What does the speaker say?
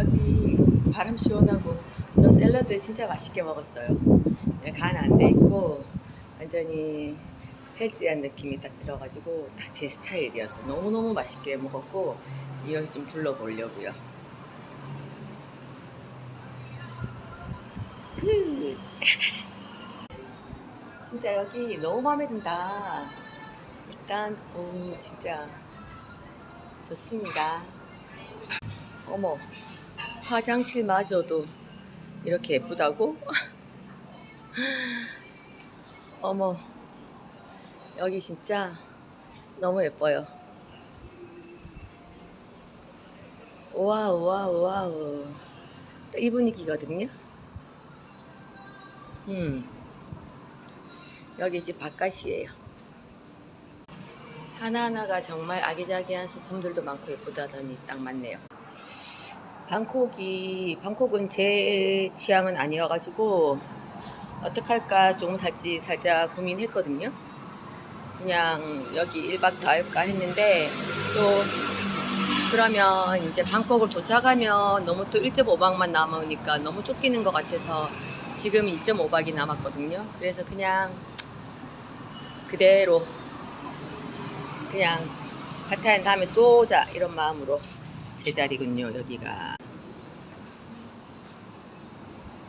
여기 바람 시원하고 저 샐러드 진짜 맛있게 먹었어요. 간 안 돼 있고 완전히 헬스한 느낌이 딱 들어가지고 딱제 스타일이어서 너무너무 맛있게 먹었고 지금 여기 좀 둘러보려고요. 그. 진짜 여기 너무 마음에 든다. 일단 오 진짜 좋습니다. 어머 화장실마저도 이렇게 예쁘다고? 어머 여기 진짜 너무 예뻐요. 와우 와우 와우 이 분위기거든요. 음 여기 집 바깥이에요. 하나하나가 정말 아기자기한 소품들도 많고 예쁘다더니 딱 맞네요. 방콕이 방콕은 제 취향은 아니어가지고 어떡할까 조금 살지 살짝 고민했거든요. 그냥 여기 1박 더 할까 했는데 또 그러면 이제 방콕을 도착하면 너무 또 1.5박만 남으니까 너무 쫓기는 것 같아서 지금 2.5박이 남았거든요. 그래서 그냥 그대로 그냥 파타야 다음에 또 오자 이런 마음으로 제자리군요 여기가